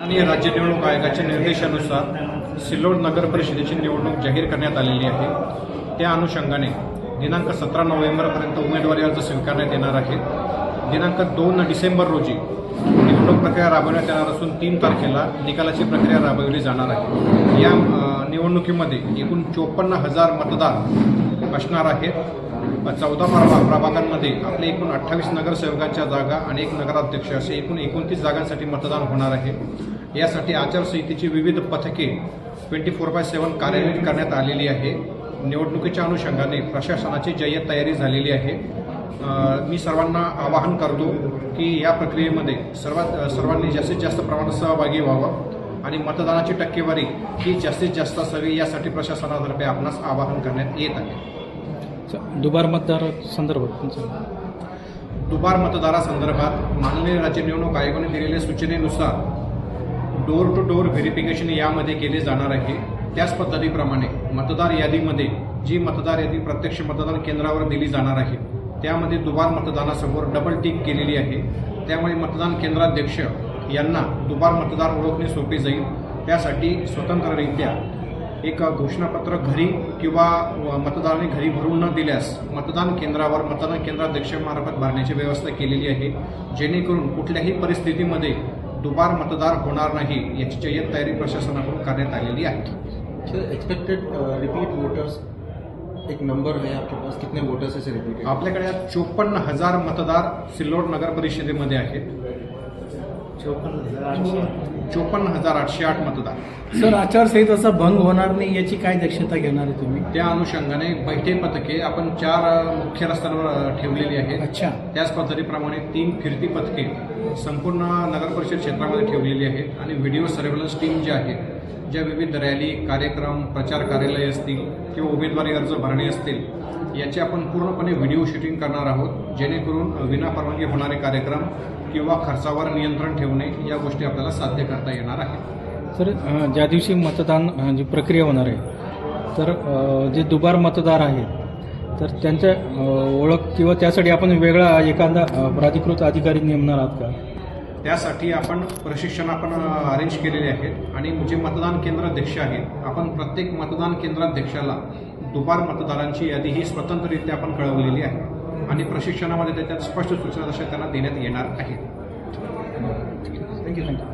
आणि राज्य निवडणूक आयोगाच्या निर्देशानुसार सिल्लोड नगर परिषदेची निवडणूक जाहीर करण्यात आलेली आहे. त्या अनुषंगाने दिनांक सतरा नोव्हेंबरपर्यंत उमेदवारी अर्ज स्वीकारण्यात येणार आहे दिनांक दोन डिसेंबर रोजी निवडणूक प्रक्रिया राबवण्यात येणार असून तीन तारखेला निकालाची प्रक्रिया राबवली जाणार आहे. या निवडणुकीमध्ये एकूण चोपन्न हजार मतदार असणार आहेत. चौदा प्रभा प्रभागांमध्ये आपले एकूण अठ्ठावीस नगरसेवकांच्या जागा आणि एक नगराध्यक्ष असे एकूण एकोणतीस जागांसाठी मतदान होणार आहे. यासाठी आचारसंहितेची विविध पथके ट्वेंटी फोर बाय सेवन कार्यान्वित करण्यात आलेली आहे. निवडणुकीच्या अनुषंगाने प्रशासनाची जय्यत तयारी झालेली आहे. मी सर्वांना आवाहन करतो की या प्रक्रियेमध्ये सर्वात सर्वांनी जास्तीत जास्त प्रमाणात सहभागी व्हावं आणि मतदानाची टक्केवारी ही जास्तीत जास्त असावी यासाठी प्रशासनातर्फे आपणास आवाहन करण्यात येत आहे. दुबार मतदार संदर्भात तुमचं. दुबार मतदारासंदर्भात माननीय राज्य निवडणूक आयोगाने दिलेल्या सूचनेनुसार डोर टू डोर व्हेरिफिकेशन यामध्ये केले जाणार आहे. त्याच पद्धतीप्रमाणे मतदार यादीमध्ये जी मतदार यादी प्रत्यक्ष मतदान केंद्रावर दिली जाणार आहे त्यामध्ये दुबार मतदानासमोर डबल टिक केलेली आहे. त्यामुळे मतदान केंद्राध्यक्ष यांना दुबार मतदार ओळखणे सोपे जाईल. त्यासाठी स्वतंत्ररित्या एक घोषणापत्र घरी किंवा मतदाराने घरी भरून न दिल्यास मतदान केंद्रावर मतदान केंद्राध्यक्षामार्फत भरण्याची व्यवस्था केलेली आहे. जेणेकरून कुठल्याही परिस्थितीमध्ये दुबार मतदार होणार नाही याची जय्यत तयारी प्रशासनाकडून करण्यात आलेली आहे. एक्सपेक्टेड रिपीट वोटर्स एक नंबर है आपके पास. कितने वोटर्स है रिपीटेड आपल्याकडे चोपन्न हजार मतदार सिल्लोड नगर परिषदेमध्ये आहेत. चोपन्न हजार आठशे आठ. मतदार. सर आचारसंहितेचा भंग होणार नाही याची काय दक्षता घेणार आहे तुम्ही? त्या अनुषंगाने बैठे पथके आपण चार मुख्य रस्त्यांवर ठेवलेली आहेत. अच्छा. त्याच पद्धतीप्रमाणे तीन फिरती पथके संपूर्ण नगर परिषद क्षेत्रामध्ये ठेवलेली आहेत आणि व्हिडिओ सर्व्हेलन्स टीम जी आहे ज्या विविध रॅली कार्यक्रम प्रचार कार्यालय असतील किंवा उमेदवारी अर्ज भरणे असतील याची आपण पूर्णपणे व्हिडिओ शूटिंग करणार आहोत. जेणेकरून विनापरवानगी होणारे कार्यक्रम किंवा खर्चावर नियंत्रण ठेवणे या गोष्टी आपल्याला साध्य करता येणार आहेत. सर ज्या दिवशी मतदान जी प्रक्रिया होणार आहे तर जे दुबार मतदार आहेत तर त्यांच्या ओळख किंवा त्यासाठी आपण वेगळा एखादा प्राधिकृत अधिकारी नेमणार आहात का? त्यासाठी आपण प्रशिक्षण आपण अरेंज केलेले आहेत. आणि जे मतदान केंद्राध्यक्ष आहेत आपण प्रत्येक मतदान केंद्राध्यक्षाला दुबार मतदारांची यादी ही स्वतंत्ररित्या आपण कळवलेली आहे. आणि प्रशिक्षणामध्ये त्याच्यात स्पष्ट सूचना तशा त्यांना देण्यात येणार आहेत. Thank you thank you.